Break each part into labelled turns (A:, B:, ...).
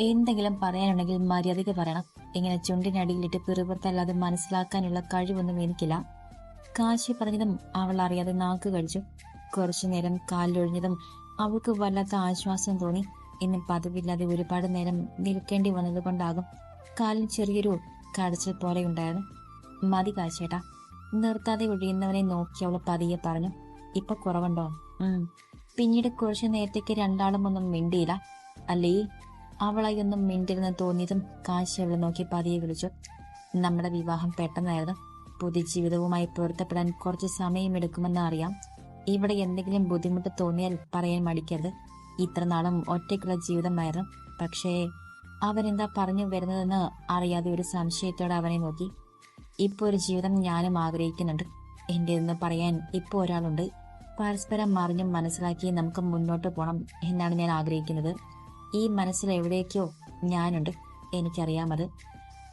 A: എന്തെങ്കിലും പറയാനുണ്ടെങ്കിൽ മര്യാദയ്ക്ക് പറയണം. ഇങ്ങനെ ചുണ്ടിനടിയിലിട്ട് പിറുപുറത്തല്ലാതെ മനസ്സിലാക്കാനുള്ള കഴിവൊന്നും എനിക്കില്ല. കാശി പറഞ്ഞതും അവൾ അറിയാതെ നാക്ക് കഴിച്ചു കുറച്ചു നേരം കാലിലൊഴിഞ്ഞതും അവൾക്ക് വല്ലാത്ത ആശ്വാസം തോന്നി. ഇന്ന് പതിവില്ലാതെ ഒരുപാട് നേരം നിൽക്കേണ്ടി വന്നത് കൊണ്ടാകും കാലിൽ ചെറിയൊരു കടച്ചിൽ പോലെ ഉണ്ടായിരുന്നു മതി കാശേട്ടാ നിർത്താതെ ഒഴിയുന്നവനെ നോക്കി അവൾ പതിയെ പറഞ്ഞു. ഇപ്പൊ കുറവുണ്ടോ? പിന്നീട് കുറച്ചു നേരത്തേക്ക് രണ്ടാളും ഒന്നും മിണ്ടിയില്ല. അല്ലേ? അവളായി ഒന്നും മിണ്ടിരുന്ന് തോന്നിയതും കാശി അവളെ നോക്കി പതിയെ വിളിച്ചു. നമ്മുടെ വിവാഹം പെട്ടെന്നായിരുന്നു. പുതിയ ജീവിതവുമായി പൊരുത്തപ്പെടാൻ കുറച്ച് സമയമെടുക്കുമെന്ന് അറിയാം. ഇവിടെ എന്തെങ്കിലും ബുദ്ധിമുട്ട് തോന്നിയാൽ പറയാൻ മടിക്കരുത്. ഇത്ര നാളും ഒറ്റയ്ക്കുള്ള ജീവിതമായിരുന്നു. പക്ഷേ അവരെന്താ പറഞ്ഞു വരുന്നതെന്ന് അറിയാതെ ഒരു സംശയത്തോടെ അവനെ നോക്കി. ഇപ്പൊ ഒരു ജീവിതം ഞാനും ആഗ്രഹിക്കുന്നുണ്ട്. എന്റേതെന്ന് പറയാൻ ഇപ്പൊ ഒരാളുണ്ട്. പരസ്പരം മറിഞ്ഞും മനസ്സിലാക്കി നമുക്ക് മുന്നോട്ട് പോകണം എന്നാണ് ഞാൻ ആഗ്രഹിക്കുന്നത്. ഈ മനസ്സിൽ എവിടേക്കോ ഞാനുണ്ട്. എനിക്കറിയാമത്.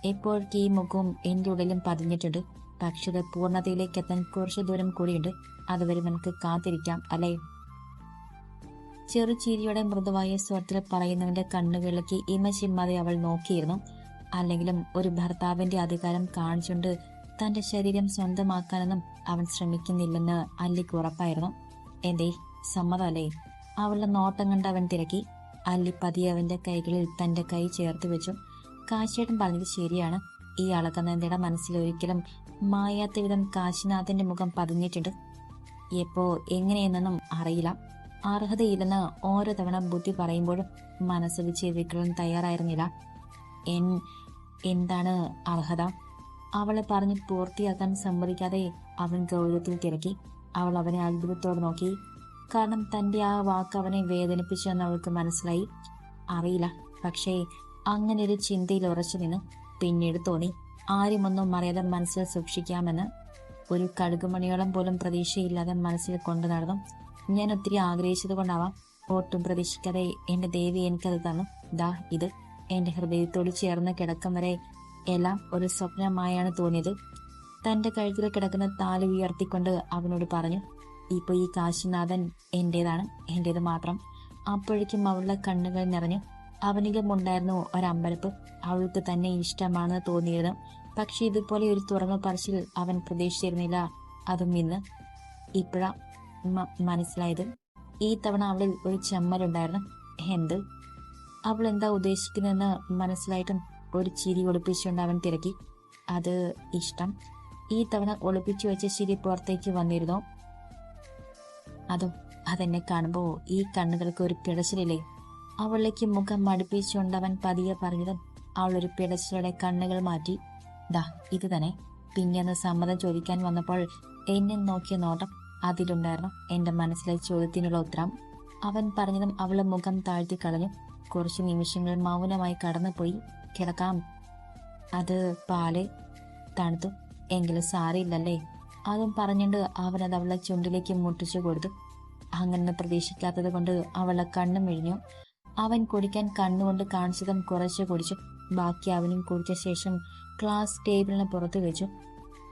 A: എപ്പോഴേക്ക് ഈ മുഖവും എന്റെ ഉള്ളിലും പതിഞ്ഞിട്ടുണ്ട്. പക്ഷെ അത് പൂർണതയിലേക്ക് എത്താൻ കുറച്ച് ദൂരം കൂടിയുണ്ട്. അതുവരെ നമുക്ക് കാത്തിരിക്കാം അല്ലേ? ചെറുചീരിയുടെ മൃദുവായ സ്വരത്തിൽ പറയുന്നവന്റെ കണ്ണുകളിലേക്ക് ഇമചിമ്മാതെ അവൾ നോക്കിയിരുന്നു. അല്ലെങ്കിലും ഒരു ഭർത്താവിന്റെ അധികാരം കാണിച്ചുകൊണ്ട് തന്റെ ശരീരം സ്വന്തമാക്കാനൊന്നും അവൻ ശ്രമിക്കുന്നില്ലെന്ന് അല്ലിക്ക് ഉറപ്പായിരുന്നു. എന്തേ സമ്മതമല്ലേ? അവളുടെ നോട്ടം കണ്ട് അവൻ തിരക്കി. അല്ലി പതിയെ അവന്റെ കൈകളിൽ തന്റെ കൈ ചേർത്ത് വെച്ചു. കാശിയേട്ടൻ പറഞ്ഞത് ശരിയാണ്. ഈ അളകനന്ദയുടെ മനസ്സിൽ ഒരിക്കലും മായാത്ത വിധം കാശിനാഥന്റെ മുഖം പതിഞ്ഞിട്ടുണ്ട്. എപ്പോ എങ്ങനെയെന്നൊന്നും അറിയില്ല. അർഹതയില്ലെന്ന് ഓരോ തവണ ബുദ്ധി പറയുമ്പോഴും മനസ്സിൽ ചെവിക്കളും തയ്യാറായിരുന്നില്ല. എൻ എന്താണ് അർഹത? അവളെ പറഞ്ഞ് പൂർത്തിയാക്കാൻ സമ്മതിക്കാതെ അവൻ ഗൗരവത്തിൽ തിരക്കി. അവൾ അവനെ അത്ഭുതത്തോടെ നോക്കി. കാരണം തന്റെ ആ വാക്ക് അവനെ വേദനിപ്പിച്ചെന്ന് അവൾക്ക് മനസ്സിലായി. അറിയില്ല. പക്ഷേ അങ്ങനെ ഒരു ചിന്തയിൽ ഉറച്ചു നിന്ന് പിന്നീട് തോന്നി ആരുമൊന്നും അറിയാതെ മനസ്സിൽ സൂക്ഷിക്കാമെന്ന്. ഒരു കടുകുമണിയോളം പോലും പ്രതീക്ഷയില്ലാതെ മനസ്സിൽ കൊണ്ടു നടന്നു. ഞാൻ ഒത്തിരി ആഗ്രഹിച്ചത് കൊണ്ടാവാം. ഒട്ടും പ്രതീക്ഷിക്കാതെ എന്റെ ദേവി എനിക്കത് തന്നു. ദാ ഇത്. എന്റെ ഹൃദയത്തോട് ചേർന്ന് കിടക്കം വരെ എല്ലാം ഒരു സ്വപ്നമായാണ് തോന്നിയത്. തന്റെ കഴുത്തിൽ കിടക്കുന്ന താൽ ഉയർത്തിക്കൊണ്ട് അവനോട് പറഞ്ഞു ഇപ്പൊ ഈ കാശിനാഥൻ എന്റേതാണ് എന്റേത് മാത്രം. അപ്പോഴേക്കും അവളുടെ കണ്ണുകൾ നിറഞ്ഞു. അവനിലുമുണ്ടായിരുന്നു ഒരമ്പരപ്പ് അവൾക്ക് തന്നെ ഇഷ്ടമാണെന്ന് തോന്നിയിരുന്നു. പക്ഷെ ഇതുപോലെ ഒരു തുറന്ന പറച്ചിൽ അവൻ പ്രതീക്ഷിച്ചിരുന്നില്ല. അതും ഇന്ന്. ഇപ്പോഴാ മനസ്സിലായത്. ഈ തവണ അവളിൽ ഒരു ചെമ്മലുണ്ടായിരുന്നു. എന്ത്? അവൾ എന്താ ഉദ്ദേശിക്കുന്നതെന്ന് മനസ്സിലായിട്ടും ഒരു ചിരി ഒളിപ്പിച്ചുകൊണ്ട് അവൻ തിരക്കി. അത് ഇഷ്ടം. ഈ തവണ ഒളിപ്പിച്ചു വെച്ച ചിരി പുറത്തേക്ക് വന്നിരുന്നു. അതോ അതെന്നെ കാണുമ്പോ ഈ കണ്ണുകൾക്ക് ഒരു പിടച്ചിലില്ലേ? അവളിലേക്ക് മുഖം മടുപ്പിച്ചുകൊണ്ട് അവൻ പതിയെ പറഞ്ഞതും അവൾ ഒരു പിടച്ചിലോടെ കണ്ണുകൾ മാറ്റി ദാ ഇത് തന്നെ. പിന്നെന്ന് സമ്മതം ചോദിക്കാൻ വന്നപ്പോൾ എന്നെ നോക്കിയ നോട്ടം അതിലുണ്ടായിരുന്നു. എന്റെ മനസ്സിലെ ചോദ്യത്തിനുള്ള ഉത്തരം. അവൻ പറഞ്ഞതും അവളെ മുഖം താഴ്ത്തി കളഞ്ഞു. കുറച്ച് നിമിഷങ്ങൾ മൗനമായി കടന്നുപോയി. കിടക്കാം. അത് പാൽ തണുത്തു. എങ്കിലും സാരയില്ലല്ലേ അതും പറഞ്ഞുകൊണ്ട് അവനത് അവളെ ചുണ്ടിലേക്ക് മുട്ടിച്ചു കൊടുത്തു. അങ്ങനെ പ്രതീക്ഷിക്കാത്തത് കൊണ്ട് അവളെ കണ്ണും മിഴിഞ്ഞു. അവൻ കുടിക്കാൻ കണ്ണുകൊണ്ട് കാണിച്ചതും കുറച്ച് കുടിച്ചു. ബാക്കി അവനും കുടിച്ച ശേഷം ക്ലാസ് ടേബിളിന് പുറത്ത് വെച്ചു.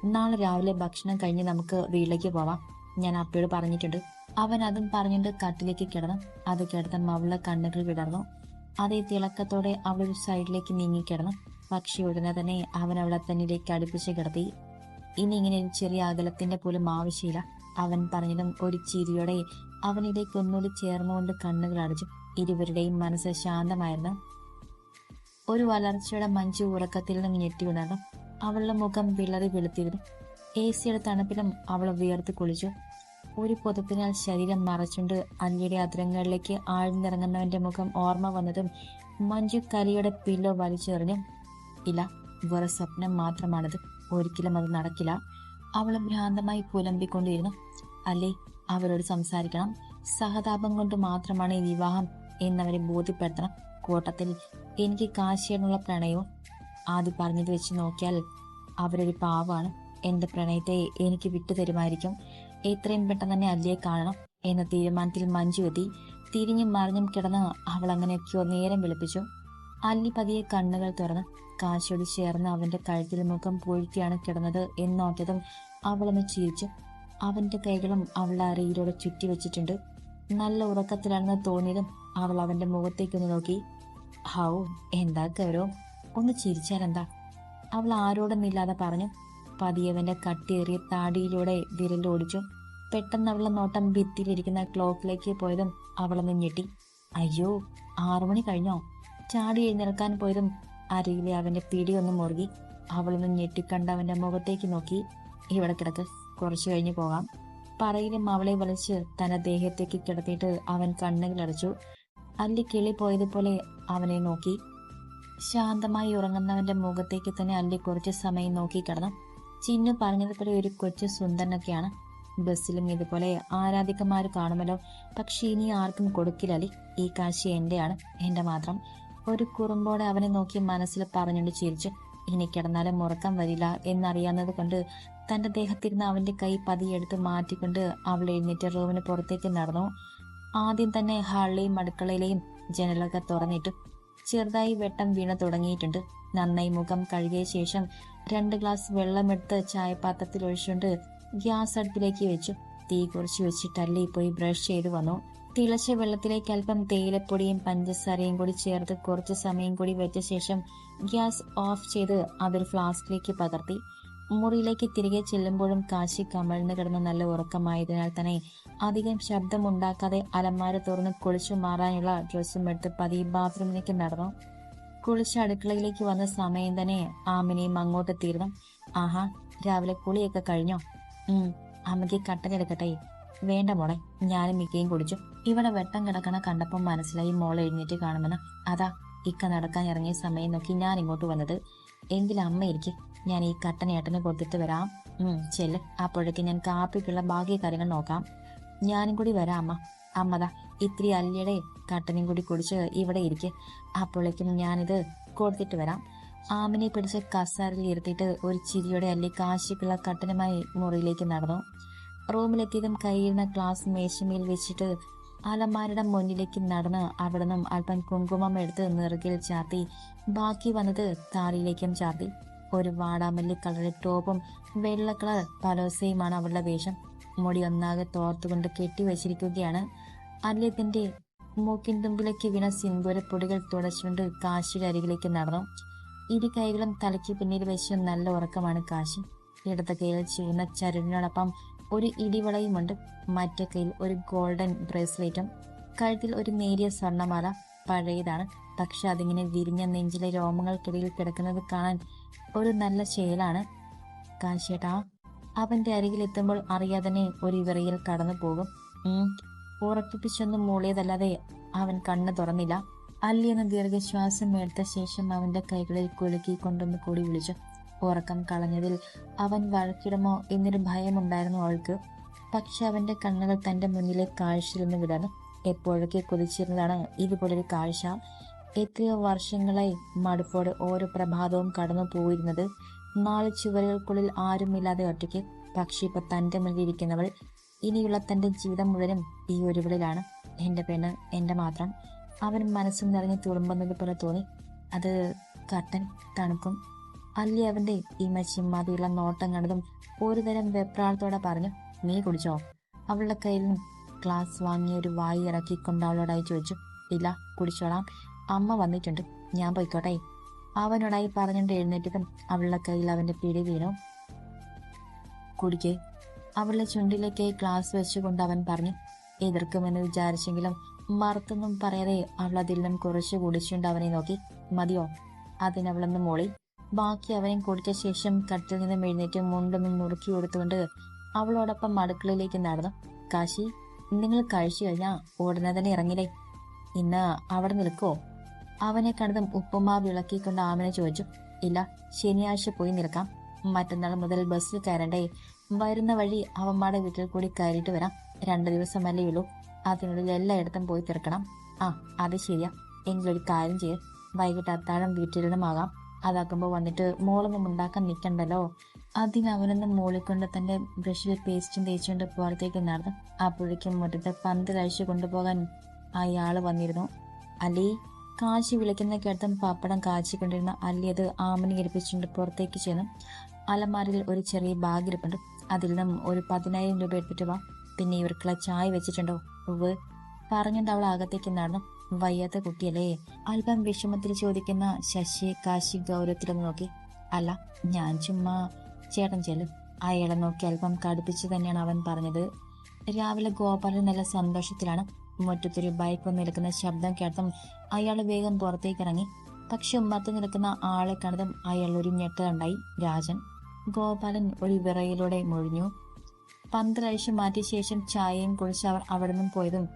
A: നാളെ രാവിലെ ഭക്ഷണം കഴിഞ്ഞ് നമുക്ക് വീട്ടിലേക്ക് പോവാം. ഞാൻ അപ്പയോട് പറഞ്ഞിട്ടുണ്ട്. അവൻ അതും പറഞ്ഞിട്ട് കട്ടിലേക്ക് കിടന്നു. അത് കിടത്തം അവളുടെ കണ്ണുകൾ വിടർന്നു. അതേ തിളക്കത്തോടെ സൈഡിലേക്ക് സൈഡിലേക്ക് നീങ്ങിക്കിടന്നു പക്ഷി ഉടനെ തന്നെ അവൻ അവളെ തന്നിലേക്ക് അടുപ്പിച്ച് കിടത്തി. ഇനി ഇങ്ങനെ ചെറിയ അകലത്തിന്റെ പോലും ആവശ്യമില്ല. അവൻ പറഞ്ഞതും ഒരു ചിരിയോടെ അവനിലേക്ക് ഒന്നുകൂടി ചേർന്നുകൊണ്ട് കണ്ണുകൾ അടച്ചു ഇരുവരുടെയും മനസ്സ് ശാന്തമായിരുന്നു. ഒരു വളർച്ചയുടെ മഞ്ചു ഉറക്കത്തിൽ നിന്ന് ഞെട്ടി ഉണർന്നു. അവളുടെ മുഖം വിളറി വെളുത്തിരുന്നു. എ സിയുടെ തണുപ്പിലും അവൾ വിയർത്ത് കുളിച്ചു. ഒരു പുതപ്പിനാൽ ശരീരം മറച്ചുകൊണ്ട് അല്ലിയുടെ അതിരങ്ങളിലേക്ക് ആഴ്ന്നിറങ്ങുന്നവന്റെ മുഖം ഓർമ്മ വന്നതും മഞ്ജു കലിയുടെ പില്ലോ വലിച്ചെറിഞ്ഞു. ഇല്ല വെറു സ്വപ്നം മാത്രമാണത്. ഒരിക്കലും അത് നടക്കില്ല. അവൾ ഭ്രാന്തമായി പുലമ്പിക്കൊണ്ടിരുന്നു. അല്ലേ അവരോട് സംസാരിക്കണം. സഹതാപം കൊണ്ട് മാത്രമാണ് ഈ വിവാഹം എന്നവരെ ബോധ്യപ്പെടുത്തണം. കൂട്ടത്തിൽ എനിക്ക് കാശിയോടുള്ള പ്രണയവും. ആദ്യം പറഞ്ഞത് വെച്ച് നോക്കിയാൽ അവരൊരു പാവാണ് എന്റെ പ്രണയത്തെ എനിക്ക് വിട്ടുതരുമായിരിക്കും. എത്രയും പെട്ടെന്ന് തന്നെ അല്ലേ കാണണം എന്ന തീരുമാനത്തിൽ മഞ്ജു എത്തി. തിരിഞ്ഞും മറിഞ്ഞും കിടന്ന് അവൾ അങ്ങനെയൊക്കെയോ നേരം വിളിപ്പിച്ചു. അല്ലി പതിയെ കണ്ണുകൾ തുറന്ന് കാശിയോട് ചേർന്ന് അവന്റെ കഴുത്തിൽ മുഖം പൂഴ്ത്തിയാണ് കിടന്നത് എന്നോർത്തതും അവളൊന്ന് ചിരിച്ചു. അവന്റെ കൈകളും അവളുടെ അരയിലൂടെ ചുറ്റി വെച്ചിട്ടുണ്ട്. നല്ല ഉറക്കത്തിലാണെന്ന് തോന്നിയതും അവൾ അവന്റെ മുഖത്തേക്കൊന്ന് നോക്കി. ഹൗ എന്താ കയറോ ഒന്ന് ചിരിച്ചാലെന്താ അവൾ ആരോടൊന്നില്ലാതെ പറഞ്ഞു. പതിയവന്റെ കട്ടിയേറിയ താടിയിലൂടെ വിരലോടിച്ചു പെട്ടെന്ന് അവളുടെ നോട്ടം ഭിത്തിയിലിരിക്കുന്ന ക്ലോക്കിലേക്ക് പോയതും അവളൊന്ന് ഞെട്ടി. അയ്യോ ആറുമണി കഴിഞ്ഞോ? ചാടി എഴുന്നേൽക്കാൻ പോയതും അരികിലെ അവന്റെ പിടിയൊന്ന് മുറുകി അവളൊന്ന് ഞെട്ടിക്കണ്ട് അവന്റെ മുഖത്തേക്ക് നോക്കി. ഇവിടെ കിടക്ക് കുറച്ചു കഴിഞ്ഞ് പോകാം. പറയിലും അവളെ വലിച്ച് തന്റെ ദേഹത്തേക്ക് കിടത്തിയിട്ട് അവൻ കണ്ണുകളടച്ചു. അല്ലി കിളി പോയതുപോലെ അവനെ നോക്കി. ശാന്തമായി ഉറങ്ങുന്നവന്റെ മുഖത്തേക്ക് തന്നെ അല്ലി കുറച്ച് സമയം നോക്കി കിടന്നു. ചിന്നു പറഞ്ഞതുപോലെ ഒരു കൊച്ചു സുന്ദരനൊക്കെയാണ്. ബസ്സിലും ഇതുപോലെ ആരാധികമാർ കാണുമല്ലോ. പക്ഷെ ഇനി ആർക്കും കൊടുക്കില്ല അലി ഈ കാശി എന്റെയാണ് എന്റെ മാത്രം. ഒരു കുറുമ്പോടെ അവനെ നോക്കി മനസ്സിൽ പറഞ്ഞുകൊണ്ട് ചിരിച്ചു. ഇനി കിടന്നാലും ഉറക്കം വരില്ല എന്നറിയാവുന്നത് കൊണ്ട് തന്റെ ദേഹത്തിരുന്ന് അവന്റെ കൈ പതിയെടുത്ത് മാറ്റിക്കൊണ്ട് അവൾ എഴുന്നേറ്റ് റൂമിന് പുറത്തേക്ക് നടന്നു. ആദ്യം തന്നെ ഹാളിലെയും അടുക്കളയിലെയും ജനലൊക്കെ തുറന്നിട്ടു. ചെറുതായി വെട്ടം വീണ തുടങ്ങിയിട്ടുണ്ട്. നന്നായി മുഖം കഴുകിയ ശേഷം രണ്ട് ഗ്ലാസ് വെള്ളമെടുത്ത് ചായപാത്രത്തിൽ ഒഴിച്ചുകൊണ്ട് ഗ്യാസ് അടുപ്പിലേക്ക് വെച്ചു. തീ കുറച്ച് വെച്ചിട്ടല്ലേ പോയി ബ്രഷ് ചെയ്ത് വന്നു. തിളച്ച വെള്ളത്തിലേക്ക് അല്പം തേയിലപ്പൊടിയും പഞ്ചസാരയും കൂടി ചേർത്ത് കുറച്ച് സമയം കൂടി വെച്ച ശേഷം ഗ്യാസ് ഓഫ് ചെയ്ത് അതൊരു ഫ്ലാസ്കിലേക്ക് പകർത്തി. മുറിയിലേക്ക് തിരികെ ചെല്ലുമ്പോഴും കാശി കമഴ്ന്നു കിടന്ന് നല്ല ഉറക്കമായതിനാൽ തന്നെ അധികം ശബ്ദമുണ്ടാക്കാതെ അലമാര തുറന്ന് കുളിച്ചു മാറാനുള്ള ഡ്രസ്സും എടുത്ത് പതിയെ ബാത്റൂമിലേക്ക് നടന്നു. കുളിച്ച് അടുക്കളയിലേക്ക് വന്ന സമയം തന്നെ ആമിനെയും അങ്ങോട്ട് തീർന്നു ആഹാ രാവിലെ കുളിയൊക്കെ കഴിഞ്ഞോ? അമ്മയ്ക്ക് കട്ടനെടുക്കട്ടെ വേണ്ട മോളെ ഞാനും മിക്കയും കുടിച്ചു. ഇവിടെ വെട്ടം കിടക്കണ കണ്ടപ്പം മനസ്സിലായി മോൾ എഴുന്നേറ്റ് കാണുമെന്ന്. അതാ ഇക്ക നടക്കാൻ ഇറങ്ങിയ സമയം നോക്കി ഞാൻ ഇങ്ങോട്ട് വന്നത്. എങ്കിൽ അമ്മ ഇരിക്കെ? ഞാൻ ഈ കട്ടനേട്ടന് കൊടുത്തിട്ട് വരാം. ഉം ചെല്ല്. അപ്പോഴേക്ക് ഞാൻ കാപ്പിക്കുള്ള ബാക്കി കാര്യങ്ങൾ നോക്കാം. ഞാനും കൂടി വരാം അമ്മ. അമ്മതാ ഇത്തിരി അല്ലിയുടെ കട്ടനും കൂടി കുടിച്ച് ഇവിടെ ഇരിക്കെ. അപ്പോഴേക്കും ഞാനിത് കൊടുത്തിട്ട് വരാം. ആമിനെ പിടിച്ച് കസാരയിൽ ഇരുത്തിയിട്ട് ഒരു ചിരിയോടെ അല്ലി കാശിക്കുള്ള കട്ടനുമായി മുറിയിലേക്ക് നടന്നു. റൂമിലെത്തിയതും കയ്യിരുന്ന ക്ലാസ് മേശമേൽ വെച്ചിട്ട് അലമാരുടെ മുന്നിലേക്ക് നടന്ന് അവിടെ നിന്നും അല്പം കുങ്കുമം എടുത്ത് നിറുകിൽ ചാർത്തി ബാക്കി വന്നത് താലിയിലേക്കും ചാർത്തി. ഒരു വാടാമല്ലി കളറിൽ ടോപ്പും വെള്ള കളർ പലോസയുമാണ് അവളുടെ വേഷം. മുടി ഒന്നാകെ തോർത്തുകൊണ്ട് കെട്ടിവെച്ചിരിക്കുകയാണ് അല്ലിയത്തിന്റെ മൂക്കിൻ തുമ്പിലേക്ക് വീണ സിന്ദൂരപ്പൊടികൾ തുടച്ചുകൊണ്ട് കാശിയുടെ അരികിലേക്ക് നടന്നു. ഇരു കൈകളും തലയ്ക്ക് പിന്നിൽ വെച്ച് നല്ല ഉറക്കമാണ് കാശി. ഇടത്ത കൈയിൽ ചുവന്ന ചരടിനോടൊപ്പം ഒരു ഇടിവളയുമുണ്ട് മറ്റേ കയ്യിൽ ഒരു ഗോൾഡൻ ബ്രേസ്ലെറ്റും കഴുത്തിൽ ഒരു നേരിയ സ്വർണമാല പഴയതാണ്. പക്ഷെ അതിങ്ങനെ വിരിഞ്ഞ നെഞ്ചിലെ രോമങ്ങൾക്കിടയിൽ കിടക്കുന്നത് കാണാൻ ഒരു നല്ല ശേലാണ്. കാശിയേട്ടാ അവന്റെ അരികിൽ എത്തുമ്പോൾ അറിയാതെ ഒരു വിറയിൽ കടന്നു പോകും. ഉറപ്പിപ്പിച്ചൊന്നും മൂളിയതല്ലാതെ അവൻ കണ്ണ് തുറന്നില്ല. അല്ലിയെന്ന് ദീർഘശ്വാസം എടുത്ത ശേഷം അവന്റെ കൈകളിൽ കുലുക്കി കൊണ്ടൊന്ന് കൂടി വിളിച്ചു. ഉറക്കം കളഞ്ഞതിൽ അവൻ വഴക്കിടുമോ എന്നൊരു ഭയമുണ്ടായിരുന്നു അവൾക്ക്. പക്ഷെ അവന്റെ കണ്ണുകൾ തന്റെ മുന്നിലെ കാഴ്ചയിൽ നിന്ന് വിടർന്നു. എപ്പോഴൊക്കെ കൊതിച്ചിരുന്നതാണ് ഇതുപോലൊരു കാഴ്ച. എത്രയോ വർഷങ്ങളായി മടുപ്പോടെ ഓരോ പ്രഭാതവും കടന്നു പോയിരുന്നത്. നാല് ചുവരുകൾക്കുള്ളിൽ ആരുമില്ലാതെ ഒറ്റയ്ക്ക്. പക്ഷെ ഇപ്പൊ തന്റെ മുന്നിലിരിക്കുന്നവൾ ഇനിയുള്ള തന്റെ ജീവിതം മുഴുവനും ഈ ഒരുവിളിലാണ് എന്റെ പെണ്ണ് എന്റെ മാത്രം. അവൻ മനസ്സും നിറഞ്ഞ് തുളുമ്പുന്നത് പോലെ തോന്നി. അത് കട്ടൻ തണുക്കും. അല്ലി അവന്റെ ഈ മച്ചിമാതിയുള്ള നോട്ടം കണ്ടതും ഒരുതരം വെപ്രാളത്തോടെ പറഞ്ഞു നീ കുടിച്ചോ? അവളുടെ കയ്യിൽ നിന്നും ഗ്ലാസ് വാങ്ങി ഒരു വായി ഇറക്കിക്കൊണ്ട് അവളോടായി ചോദിച്ചു ഇല്ല കുടിച്ചോളാം. അമ്മ വന്നിട്ടുണ്ട്. ഞാൻ പോയിക്കോട്ടെ. അവനോടായി പറഞ്ഞുകൊണ്ട് എഴുന്നേറ്റതും അവളുടെ കയ്യിൽ അവന്റെ പിടി വീണു. കുടിക്കേ. അവളുടെ ചുണ്ടിലേക്ക് ഗ്ലാസ് വെച്ചുകൊണ്ട് അവൻ പറഞ്ഞു എതിർക്കുമെന്ന് വിചാരിച്ചെങ്കിലും മറുത്തൊന്നും പറയാതെ അവൾ നിന്നും കുറച്ച് കുടിച്ചുകൊണ്ട് അവനെ നോക്കി. മതിയോ? അതിനവളൊന്ന് മോളി. ബാക്കി അവനെ കുടിച്ച ശേഷം കട്ടിൽ നിന്നും എഴുന്നേറ്റ് മുണ്ടും മുറുക്കി കൊടുത്തുകൊണ്ട് അവളോടൊപ്പം അടുക്കളയിലേക്ക് നടന്നു. കാശി നിങ്ങൾ കഴിച്ചു കഴിഞ്ഞാ ഉടനെ തന്നെ ഇറങ്ങില്ലേ ഇന്ന് അവിടെ നിൽക്കോ? അവനെ കണ്ടതും ഉപ്പുമാ വിളക്കിക്കൊണ്ട് ആമനെ ചോദിച്ചു. ഇല്ല ശനിയാഴ്ച പോയി നിൽക്കാം. മറ്റന്നാൾ മുതൽ ബസ്സിൽ കയറണ്ടേ? വരുന്ന വഴി അവന്മാരുടെ വീട്ടിൽ കൂടി കയറിയിട്ട് വരാം. രണ്ട് ദിവസം ദിവസമല്ലേ ഉള്ളൂ. അതിനുള്ളിൽ എല്ലായിടത്തും പോയി തീർക്കണം ആ അത് ശരിയാ. എങ്കിലൊരു കാര്യം ചെയ്യും. വൈകിട്ട് അത്താഴം വീട്ടിൽ നിന്നുമാകാം അതാക്കുമ്പോൾ വന്നിട്ട് മോളൊന്നും ഉണ്ടാക്കാൻ നിൽക്കണ്ടല്ലോ അതിന് അവനൊന്ന് മൂളിക്കൊണ്ട് തന്റെ ബ്രഷിൽ പേസ്റ്റും തേച്ചുകൊണ്ട് പുറത്തേക്ക് നടന്നു അപ്പോഴേക്കും മുറ്റത്ത് പന്ത് കഴിച്ചു കൊണ്ടുപോകാൻ അയാൾ വന്നിരുന്നു. അലി കാശി വിളിക്കുന്ന കേട്ടം പപ്പടം കാച്ചിക്കൊണ്ടിരുന്ന അല്ലി അത് ആമനി ഏൽപ്പിച്ചുകൊണ്ട് പുറത്തേക്ക് ചെന്നു. അലമാരിൽ ഒരു ചെറിയ ബാഗ് ഇരിപ്പുണ്ട്. അതിൽ നിന്നും ഒരു പതിനായിരം രൂപ എടുത്തിട്ട് വാ. പിന്നെ ഇവർക്കുള്ള ചായ വെച്ചിട്ടുണ്ടോ? ഉവ് പറഞ്ഞുകൊണ്ട് അവൾ അകത്തേക്ക് നടന്നു. വയ്യാത്ത കുട്ടിയല്ലേ? അല്പം വിഷമത്തിൽ ചോദിക്കുന്ന ശശി കാശി ഗൗരവത്തിലൊന്ന് നോക്കി. അല്ല ഞാൻ ചുമ്മാ ചേട്ടൻ ചെല്ലും. അയാളെ നോക്കി അല്പം കടുപ്പിച്ച് തന്നെയാണ് അവൻ പറഞ്ഞത്. രാവിലെ ഗോപാലൻ നല്ല സന്തോഷത്തിലാണ്. മുറ്റത്തൊരു ബൈക്ക് വന്ന് നിൽക്കുന്ന ശബ്ദം കേട്ടതും അയാൾ വേഗം പുറത്തേക്ക് ഇറങ്ങി. പക്ഷെ ഉമ്മത്ത് നിൽക്കുന്ന ആളെ കണ്ടതും അയാൾ ഒരു ഞെട്ടലുണ്ടായി രാജൻ ഗോപാലൻ ഒരു വിറയിലൂടെ മുഴിഞ്ഞു. പന്തലഴിച്ച് മാറ്റിയ ശേഷം ചായയും കുളിച്ച് അവർ അവിടെ നിന്നും പോയതും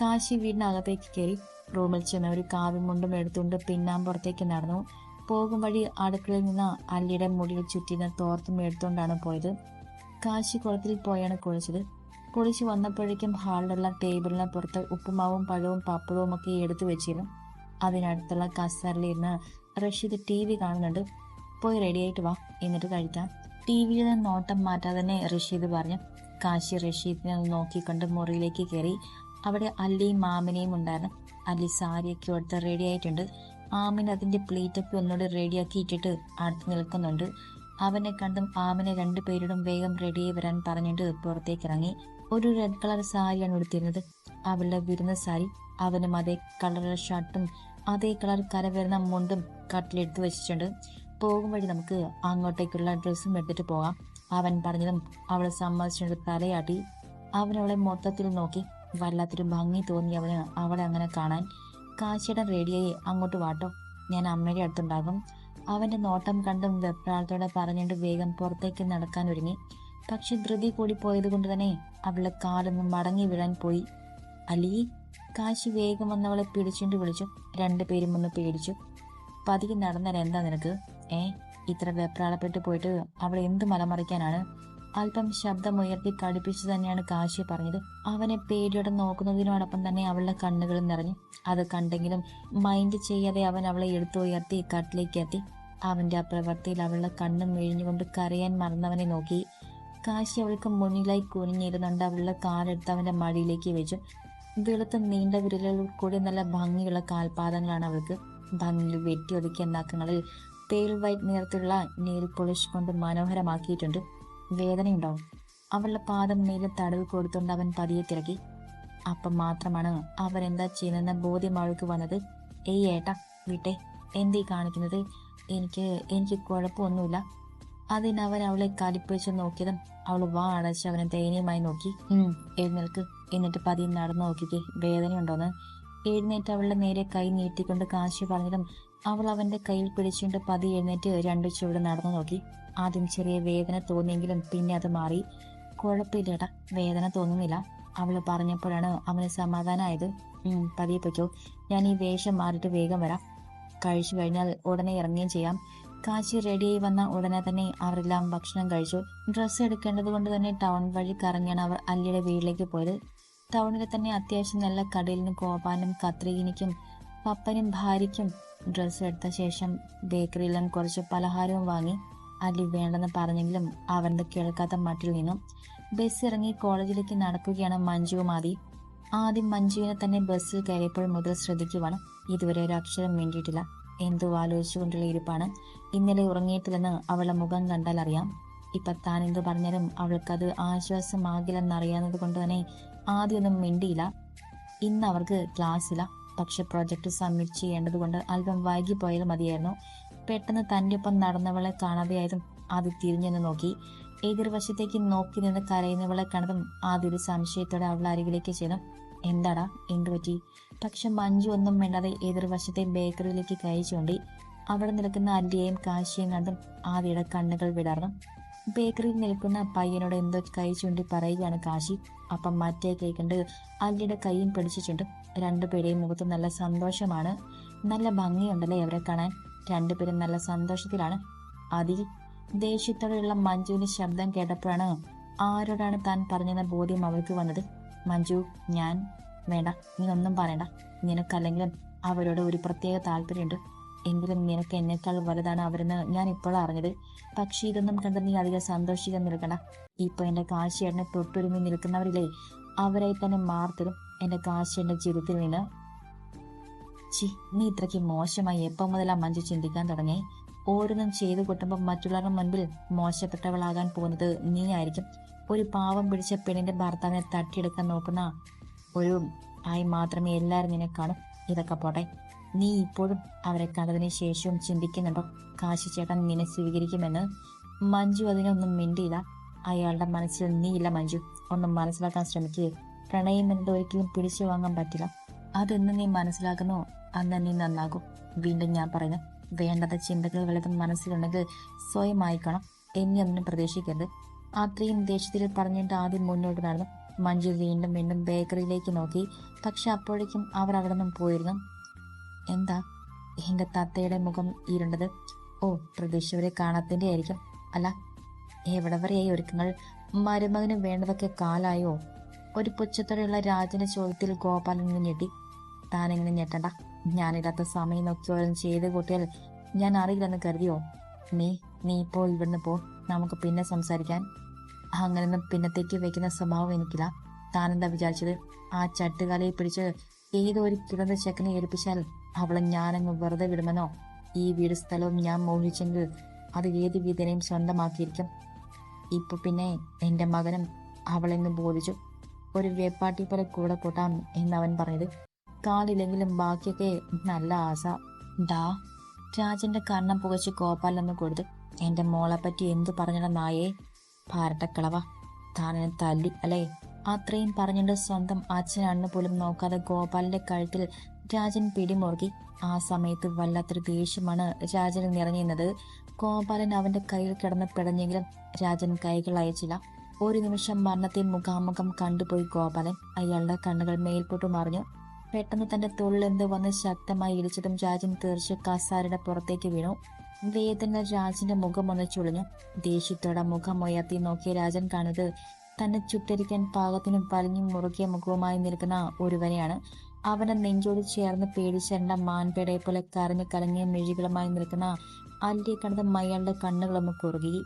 A: കാശി വീടിനകത്തേക്ക് കയറി റൂമിൽ ചെന്ന് ഒരു കാവ്യം മുണ്ടും എടുത്തുകൊണ്ട് പിന്നാമ്പുറത്തേക്ക് നടന്നു. പോകും വഴി അടുക്കളയിൽ നിന്ന് അല്ലിയുടെ മുടിയിൽ ചുറ്റിന തോർത്തും എടുത്തുകൊണ്ടാണ് പോയത്. കാശി കുളത്തിൽ പോയാണ് കുളിച്ചത്. കുളിച്ച് വന്നപ്പോഴേക്കും ഹാളിലുള്ള ടേബിളിന് പുറത്ത് ഉപ്പുമാവും പഴവും പപ്പടവും ഒക്കെ എടുത്തു വെച്ചിരുന്നു. അതിനടുത്തുള്ള കസറിലിരുന്ന് റഷീദ് ടി വി കാണുന്നുണ്ട്. പോയി റെഡിയായിട്ട് വാ എന്നിട്ട് കഴിക്കാം. ടി വിയിൽ നോട്ടം മാറ്റാതെ തന്നെ റഷീദ് പറഞ്ഞു. കാശി റഷീദിനെ നോക്കിക്കൊണ്ട് മുറിയിലേക്ക് കയറി അവിടെ അല്ലിയും മാമിനെയും ഉണ്ടായിരുന്നു. അല്ലി സാരിയൊക്കെ കൊടുത്ത് റെഡി ആയിട്ടുണ്ട്. ആമിന് അതിന്റെ പ്ലേറ്റൊക്കെ ഒന്നുകൂടി റെഡിയാക്കി ഇട്ടിട്ട് അടുത്ത് നിൽക്കുന്നുണ്ട്. അവനെ കണ്ടും ആമിനെ രണ്ടുപേരോടും വേഗം റെഡിയായി വരാൻ പറഞ്ഞിട്ട് പുറത്തേക്ക് ഇറങ്ങി. ഒരു റെഡ് കളർ സാരിയാണ് ഉടുത്തിരുന്നത്. അവളുടെ വിരുന്ന സാരി. അവനും അതേ കളർ ഷർട്ടും അതേ കളർ കര വരുന്ന മുണ്ടും കട്ടിലെടുത്ത് വെച്ചിട്ടുണ്ട്. പോകും വഴി നമുക്ക് അങ്ങോട്ടേക്കുള്ള ഡ്രസ്സും എടുത്തിട്ട് പോകാം. അവൻ പറഞ്ഞതും അവൾ സമ്മതിച്ചിട്ട് തലയാട്ടി. അവനവളെ മൊത്തത്തിൽ നോക്കി. വല്ലാത്തൊരു ഭംഗി തോന്നി അവന് അവളെ അങ്ങനെ കാണാൻ. കാശിയുടെ റേഡിയോയെ അങ്ങോട്ട് വാട്ടോ ഞാൻ അമ്മയുടെ അടുത്തുണ്ടാകും. അവന്റെ നോട്ടം കണ്ടും വെപ്രാളത്തോടെ പറഞ്ഞുകൊണ്ട് വേഗം പുറത്തേക്ക് നടക്കാൻ ഒരുങ്ങി. പക്ഷെ ധൃതി കൂടി പോയത് കൊണ്ട് തന്നെ അവളെ കാലൊന്ന് മടങ്ങി വീഴാൻ പോയി. അലി കാശി വേഗം വന്നവളെ പിടിച്ചുകൊണ്ട് വിളിച്ചു. രണ്ടുപേരും ഒന്ന് പേടിച്ചു. പതിയെ നടന്നാൽ എന്താ നിനക്ക്? ഏ ഇത്ര വെപ്രാളപ്പെട്ട് പോയിട്ട് അവളെ എന്ത് മലമറിക്കാനാണ്? അല്പം ശബ്ദമുയർത്തി കടുപ്പിച്ചു തന്നെയാണ് കാശി പറഞ്ഞത്. അവനെ പേടിയോടെ നോക്കുന്നതിനോടൊപ്പം തന്നെ അവളുടെ കണ്ണുകൾ നിറഞ്ഞു. അത് കണ്ടെങ്കിലും മൈൻഡ് ചെയ്യാതെ അവൻ അവളെ എടുത്തു ഉയർത്തി കട്ടിലേക്ക് എത്തി. അവന്റെ ആ പ്രവൃത്തിയിൽ അവളുടെ കണ്ണും മെഴിഞ്ഞുകൊണ്ട് കരയാൻ മറന്നവനെ നോക്കി. കാശി അവൾക്ക് മുന്നിലായി കുനിഞ്ഞിരുന്നുണ്ട് അവളുടെ കാലെടുത്ത് അവന്റെ മടിയിലേക്ക് വെച്ചു. വെളുത്ത നീണ്ട വിരലുകൾ കൂടി നല്ല ഭംഗിയുള്ള കാൽപാദങ്ങളാണ് അവൾക്ക്. ഭംഗിയിൽ വെട്ടിയൊതുക്കിയ നഖങ്ങളിൽ പേൾ വൈറ്റ് നിറത്തിലുള്ള നെയിൽ പോളിഷ് കൊണ്ട് മനോഹരമാക്കിയിട്ടുണ്ട്. വേദനയുണ്ടാവും. അവളുടെ പാദം മേലെ തടവ് കൊടുത്തുകൊണ്ട് അവൻ പതിയെ തിരക്കി. അപ്പം മാത്രമാണ് അവൻ എന്താ ചെയ്യുന്നതെന്ന ബോധ്യം അവൾക്ക് വന്നത്. ഏയ് ഏട്ടാ വിട്ടെ എന്തീ കാണിക്കുന്നത്? എനിക്ക് എനിക്ക് കുഴപ്പമൊന്നുമില്ല. അതിനവൻ അവളെ കലിപ്പിച്ച് നോക്കിയതും അവൾ വാ അടച്ച് അവനെ ദയനീയമായി നോക്കി. എഴുന്നേൽക്ക്. എന്നിട്ട് പതിയെ നടന്നു നോക്കിക്കേ. വേദനയുണ്ടോന്ന്? എഴുന്നേറ്റ് അവളുടെ നേരെ കൈ നീട്ടിക്കൊണ്ട് കാശി പറഞ്ഞതും അവൾ അവന്റെ കയ്യിൽ പിടിച്ചുകൊണ്ട് പതി എഴുന്നേറ്റ് രണ്ടു ചുവട് നടന്നു നോക്കി. ആദ്യം ചെറിയ വേദന തോന്നിയെങ്കിലും പിന്നെ അത് മാറി. കുഴപ്പമില്ല വേദന തോന്നുന്നില്ല. അവൾ പറഞ്ഞപ്പോഴാണ് അവന് സമാധാനമായത്. പതിയെ പൊയ്ക്കോ. ഞാൻ ഈ വേഷം മാറിയിട്ട് വേഗം വരാം. കഴിച്ചു കഴിഞ്ഞാൽ ഉടനെ ഇറങ്ങുകയും ചെയ്യാം. കാശി റെഡിയായി വന്ന ഉടനെ തന്നെ അവരെല്ലാം ഭക്ഷണം കഴിച്ചു. ഡ്രസ്സ് എടുക്കേണ്ടത് കൊണ്ട് തന്നെ ടൗൺ വഴി കറങ്ങിയാണ് അവർ അല്ലിയുടെ വീട്ടിലേക്ക് പോയത്. ടൗണിലെ തന്നെ അത്യാവശ്യം നല്ല കടയിലിനും കോപാനും കത്രീനിക്കും പപ്പനും ഭാര്യയ്ക്കും ഡ്രസ്സ് എടുത്ത ശേഷം ബേക്കറിയിൽ നിന്നും കുറച്ച് പലഹാരവും വാങ്ങി അല്ലി വേണ്ടെന്ന് പറഞ്ഞെങ്കിലും അവരുടെ കേൾക്കാത്ത മട്ടിൽ നിന്നും ബസ് ഇറങ്ങി കോളേജിലേക്ക് നടക്കുകയാണ് മഞ്ജുവും ആദി ആദ്യം മഞ്ജുവിനെ തന്നെ ബസ്സിൽ കയറിയപ്പോൾ മുതൽ ശ്രദ്ധിക്കുവാണ് ഇതുവരെ ഒരു അക്ഷരം വേണ്ടിയിട്ടില്ല എന്തോ ആലോചിച്ചുകൊണ്ടുള്ള ഇരിപ്പാണ്. ഇന്നലെ ഉറങ്ങിയിട്ടില്ലെന്ന് അവളുടെ മുഖം കണ്ടാൽ അറിയാം. ഇപ്പൊ താൻ എന്ത് പറഞ്ഞാലും അവൾക്കത് ആശ്വാസമാകില്ലെന്നറിയാവുന്നത് കൊണ്ട് തന്നെ ആദ്യമൊന്നും മിണ്ടിയില്ല. ഇന്ന് അവർക്ക് ക്ലാസ്സില്ല. പക്ഷെ പ്രൊജക്റ്റ് സബ്മിറ്റ് ചെയ്യേണ്ടത് കൊണ്ട് അല്പം വൈകിപ്പോയാൽ മതിയായിരുന്നു. പെട്ടെന്ന് തന്റെ ഒപ്പം നടന്നവളെ കാണാതെയായതും ആദ്യം തിരിഞ്ഞെന്ന് നോക്കി. എതിർവശത്തേക്ക് നോക്കി നിന്ന് കരയുന്നവളെ കണ്ടതും ആദ്യ ഒരു സംശയത്തോടെ അവൾ അരികിലേക്ക് ചെന്നു. എന്താടാ? എന്തു പറ്റി? പക്ഷെ മഞ്ജു ഒന്നും വേണ്ടാതെ എതിർവശത്തെ ബേക്കറിയിലേക്ക് കൈ ചൂണ്ടി. അവിടെ നിൽക്കുന്ന അല്ലിയെയും കാശിയും കണ്ടും ആദ്യയുടെ കണ്ണുകൾ വിടർന്നു. ബേക്കറിയിൽ നിൽക്കുന്ന പയ്യനോട് എന്തോ കൈ ചൂണ്ടി പറയുകയാണ് കാശി. അപ്പം മറ്റേ കേൾക്കേണ്ടത് കണ്ട് അല്ലിയുടെ കൈയും പിടിച്ചിട്ടുണ്ട്. രണ്ടുപേരെയും മുഖത്ത് നല്ല സന്തോഷമാണ്. നല്ല ഭംഗിയുണ്ടല്ലേ അവരെ കാണാൻ? രണ്ടുപേരും നല്ല സന്തോഷത്തിലാണ്. അതിൽ ദേഷ്യത്തോടെയുള്ള മഞ്ജുവിന്റെ ശബ്ദം കേട്ടപ്പോഴാണ് ആരോടാണ് താൻ പറഞ്ഞെന്ന ബോധ്യം അവൾക്ക് വന്നത്? മഞ്ജു ഞാൻ? വേണ്ട നീ ഒന്നും പറയണ്ട. നിനക്കല്ലെങ്കിലും അവരോട് ഒരു പ്രത്യേക താല്പര്യമുണ്ട്. എങ്കിലും നിനക്ക് എന്നെക്കാൾ വലുതാണ് അവരെന്ന് ഞാൻ ഇപ്പോഴാണ് അറിഞ്ഞത്. പക്ഷേ ഇതൊന്നും കണ്ട് നീ അധികം സന്തോഷിക്കാൻ നിൽക്കണ്ട. ഇപ്പൊ എന്റെ കാശിയേട്ടനെ തൊട്ടുരുമി നിൽക്കുന്നവരില്ലേ? അവരെ തന്നെ മാർത്തരും. എന്റെ കാശിയുടെ ജീവിതത്തിൽ നിന്ന്. ചി നീ ഇത്രയ്ക്ക് മോശമായി എപ്പം മുതലാ മഞ്ജു ചിന്തിക്കാൻ തുടങ്ങി? ഓരോന്നും ചെയ്തു കൂട്ടുമ്പോൾ മറ്റുള്ളവരുടെ മുൻപിൽ മോശപ്പെട്ടവളാകാൻ പോകുന്നത് നീ ആയിരിക്കും ഒരു പാവം പിടിച്ച പെണ്ണിന്റെ ഭർത്താവിനെ തട്ടിയെടുക്കാൻ നോക്കുന്ന ഒരു ആയി മാത്രമേ എല്ലാവരും നിന്നെ കാണും. ഇതൊക്കെ പോട്ടെ. നീ ഇപ്പോഴും അവരെ കണ്ടതിനു ശേഷവും ചിന്തിക്കുന്നുണ്ടോ? കാശി ചേട്ടൻ നിന്നെ സ്വീകരിക്കുമെന്ന്? മഞ്ജു അതിനൊന്നും മിണ്ടിയില്ല. അയാളുടെ മനസ്സിൽ നീയില്ല മഞ്ജു. ഒന്നും മനസ്സിലാക്കാൻ ശ്രമിക്കുക പ്രണയം എന്നത് ഒരിക്കലും പിടിച്ചു വാങ്ങാൻ പറ്റില്ല. അതെന്ന് നീ മനസ്സിലാക്കുന്നോ? അന്ന് നീ നന്നാകും. വീണ്ടും ഞാൻ പറയുന്നു. വേണ്ടത ചിന്തകൾ വലുതും മനസ്സിലുണ്ടെങ്കിൽ സ്വയം ആയിക്കണം. എന്നെ ഒന്നും പ്രതീക്ഷിക്കരുത്. അത്രയും ദേഷ്യത്തിൽ പറഞ്ഞിട്ട് ആദ്യം മുന്നോട്ട് നടന്നു. മഞ്ജു വീണ്ടും വീണ്ടും ബേക്കറിയിലേക്ക് നോക്കി. പക്ഷെ അപ്പോഴേക്കും അവർ അവിടെ നിന്നും പോയിരുന്നു. എന്താ എന്റെ തത്തയുടെ മുഖം ഇരുണ്ടത്? ഓ പ്രതീക്ഷവരെ കാണാത്തിന്റെ ആയിരിക്കും. അല്ല എവിടെ വരെയായി ഒരുക്കങ്ങൾ? മരുമകന് വേണ്ടതൊക്കെ കാലായോ? ഒരു പുച്ഛത്തോടെയുള്ള രാജന്റെ ചോദ്യത്തിൽ ഗോപാലൻ ഞെട്ടി. താനെങ്ങനെ ഞെട്ടണ്ട. ഞാനില്ലാത്ത സമയം നോക്കി ഓരോ ചെയ്ത് കൂട്ടിയാൽ ഞാൻ അറിയില്ലെന്ന് കരുതിയോ? നീ നീ ഇപ്പോൾ ഇവിടുന്ന് പോ. നമുക്ക് പിന്നെ സംസാരിക്കാൻ. അങ്ങനെയൊന്നും പിന്നത്തേക്ക് വെക്കുന്ന സ്വഭാവം എനിക്കില്ല. താനെന്താ വിചാരിച്ചത്? ആ ചട്ടുകാലയെ പിടിച്ച് ഏതോ ഒരു കിടന്ന ചെക്കനെ ഏൽപ്പിച്ചാൽ അവളെ ഞാനങ്ങ് വെറുതെ വിടുമെന്നോ? ഈ വീട് സ്ഥലവും ഞാൻ മോഹിച്ചെങ്കിൽ അത് ഏത് വിധനയും സ്വന്തമാക്കിയിരിക്കും. ഇപ്പൊ പിന്നെ എന്റെ മകനും അവളെന്ന് ബോധിച്ചു. ഒരു വേപ്പാട്ടി പോലെ കൂടെ കൂട്ടാം അവൻ പറഞ്ഞത് കാലില്ലെങ്കിലും ബാക്കിയൊക്കെ നല്ല ആസ ഡാ രാജന്റെ കണ്ണം പുകച്ച് ഗോപാലെന്ന് കൊടുത്ത് മോളെ പറ്റി എന്തു പറഞ്ഞിട നായേ? ഭാരട്ടക്കിളവ താനെന്നെ തല്ലി അല്ലേ? അത്രയും പറഞ്ഞിട്ട് സ്വന്തം അച്ഛനണ്ണു പോലും നോക്കാതെ ഗോപാലിന്റെ കഴുത്തിൽ രാജൻ പിടിമുറുകി ആ സമയത്ത് വല്ലാത്തൊരു ദേഷ്യമാണ് രാജന് നിറഞ്ഞിരുന്നത്. ഗോപാലൻ അവന്റെ കയ്യിൽ കിടന്ന് പിടഞ്ഞെങ്കിലും രാജൻ കൈകൾ അയച്ചില്ല. ഒരു നിമിഷം മരണത്തെ മുഖാമുഖം കണ്ടുപോയി ഗോപാലൻ. അയാളുടെ കണ്ണുകൾ മേൽപോട്ട് മറിഞ്ഞു. പെട്ടെന്ന് തന്റെ തൊഴിലെന്ത് വന്ന് ശക്തമായി ഇരിച്ചതും രാജൻ തീർച്ച കസാരയുടെ പുറത്തേക്ക് വീണു. വേദന രാജന്റെ മുഖം ഒന്ന് ചുളിഞ്ഞു. ദേഷ്യത്തോടെ മുഖം ഉയർത്തി നോക്കിയ രാജൻ കാണുന്നത് തന്നെ ചുട്ടരിക്കാൻ പാകത്തിനും പലഞ്ഞും മുറുകിയ മുഖവുമായി നിൽക്കുന്ന ഒരുവനെയാണ്. അവന്റെ നെഞ്ചോട് ചേർന്ന് പേടിച്ചേണ്ട മാൻപേടയെ പോലെ കരഞ്ഞു കലങ്ങിയ മിഴികളുമായി നിൽക്കുന്ന അല്ലിയെ കണ്ടത് അയാളുടെ കണ്ണുകളൊന്ന് കുറുകി